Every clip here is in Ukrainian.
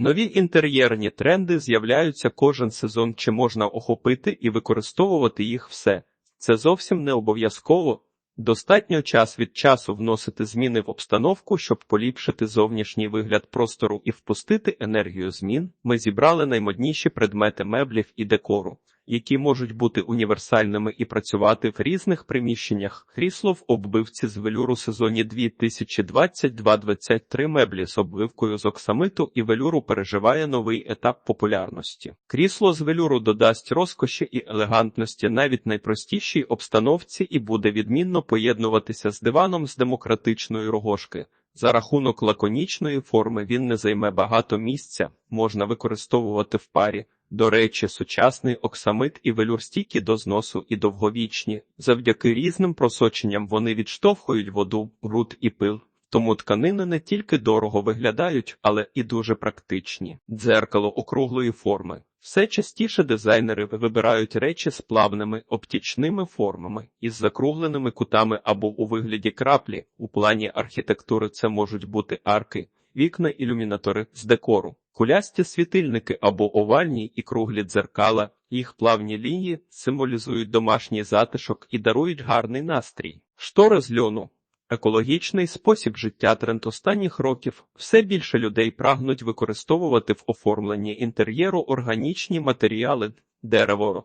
Нові інтер'єрні тренди з'являються кожен сезон, чи можна охопити і використовувати їх все. Це зовсім не обов'язково. Достатньо час від часу вносити зміни в обстановку, щоб поліпшити зовнішній вигляд простору і впустити енергію змін. Ми зібрали наймодніші предмети меблів і декору, які можуть бути універсальними і працювати в різних приміщеннях. Крісло в оббивці з велюру сезоні 2022-23 меблі з оббивкою з оксамиту і велюру переживає новий етап популярності. Крісло з велюру додасть розкоші і елегантності навіть найпростішій обстановці і буде відмінно поєднуватися з диваном з демократичної рогожки. За рахунок лаконічної форми він не займе багато місця, можна використовувати в парі. До речі, сучасний оксамит і велюр стійкі до зносу і довговічні. Завдяки різним просоченням вони відштовхують воду, бруд і пил. Тому тканини не тільки дорого виглядають, але і дуже практичні. Дзеркало округлої форми. Все частіше дизайнери вибирають речі з плавними оптічними формами із закругленими кутами або у вигляді краплі. У плані архітектури це можуть бути арки, вікна, ілюмінатори з декору, кулясті світильники або овальні і круглі дзеркала. Їх плавні лінії символізують домашній затишок і дарують гарний настрій. Штори з льону. Екологічний спосіб життя тренд останніх років все більше людей прагнуть використовувати в оформленні інтер'єру органічні матеріали, дерево,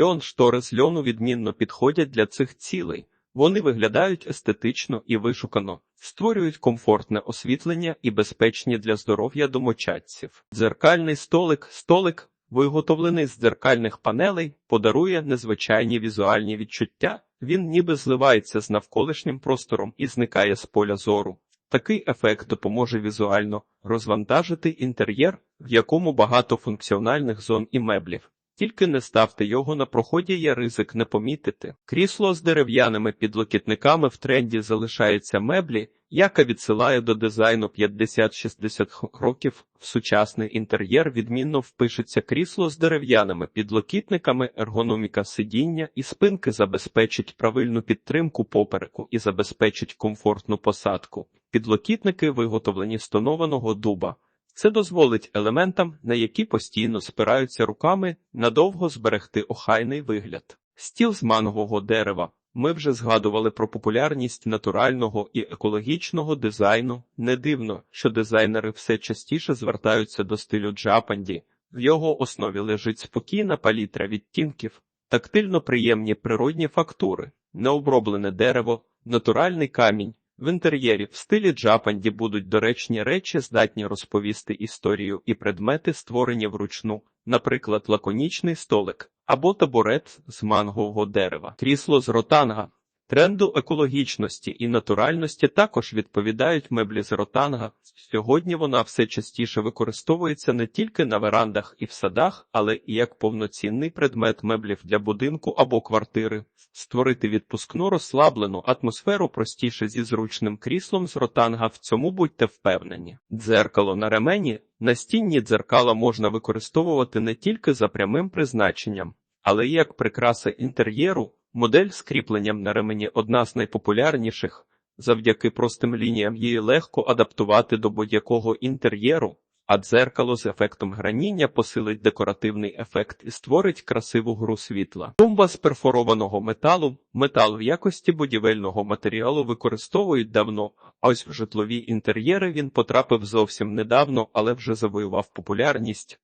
льон, штори з льону відмінно підходять для цих цілей. Вони виглядають естетично і вишукано, створюють комфортне освітлення і безпечні для здоров'я домочадців. Дзеркальний столик, столик, виготовлений з дзеркальних панелей, подарує незвичайні візуальні відчуття. Він ніби зливається з навколишнім простором і зникає з поля зору. Такий ефект допоможе візуально розвантажити інтер'єр, в якому багато функціональних зон і меблів. Тільки не ставте його на проході, є ризик не помітити. Крісло з дерев'яними підлокітниками в тренді залишається меблі, яка відсилає до дизайну 50-60 років. В сучасний інтер'єр відмінно впишеться крісло з дерев'яними підлокітниками, ергономіка сидіння і спинки забезпечить правильну підтримку попереку і забезпечить комфортну посадку. Підлокітники виготовлені з тонованого дуба. Це дозволить елементам, на які постійно спираються руками, надовго зберегти охайний вигляд. Стіл з мангового дерева. Ми вже згадували про популярність натурального і екологічного дизайну. Не дивно, що дизайнери все частіше звертаються до стилю джапанді. В його основі лежить спокійна палітра відтінків, тактильно приємні природні фактури, необроблене дерево, натуральний камінь. В інтер'єрі в стилі джапанді будуть доречні речі, здатні розповісти історію і предмети, створені вручну, наприклад, лаконічний столик або табурет з мангового дерева, крісло з ротанга. Тренду екологічності і натуральності також відповідають меблі з ротанга. Сьогодні вона все частіше використовується не тільки на верандах і в садах, але і як повноцінний предмет меблів для будинку або квартири. Створити відпускну розслаблену атмосферу простіше зі зручним кріслом з ротанга. В цьому будьте впевнені. Дзеркало на ремені настінні дзеркала можна використовувати не тільки за прямим призначенням, але й як прикраса інтер'єру. Модель з кріпленням на ремені одна з найпопулярніших. Завдяки простим лініям її легко адаптувати до будь-якого інтер'єру, а дзеркало з ефектом граніння посилить декоративний ефект і створить красиву гру світла. Тумба з перфорованого металу. Метал в якості будівельного матеріалу використовують давно, а ось в житлові інтер'єри він потрапив зовсім недавно, але вже завоював популярність.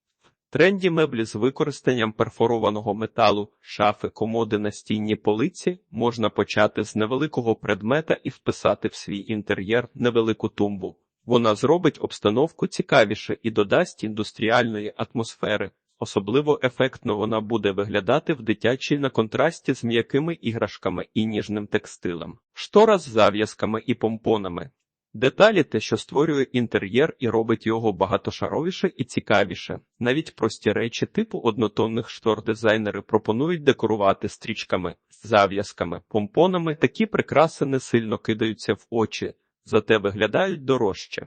Тренді меблі з використанням перфорованого металу, шафи, комоди, настінні полиці можна почати з невеликого предмета і вписати в свій інтер'єр невелику тумбу. Вона зробить обстановку цікавіше і додасть індустріальної атмосфери. Особливо ефектно вона буде виглядати в дитячій на контрасті з м'якими іграшками і ніжним текстилем, штора з зав'язками і помпонами. Деталі те, що створює інтер'єр і робить його багатошаровіше і цікавіше. Навіть прості речі типу однотонних штор дизайнери пропонують декорувати стрічками, зав'язками, помпонами. Такі прикраси не сильно кидаються в очі, зате виглядають дорожче.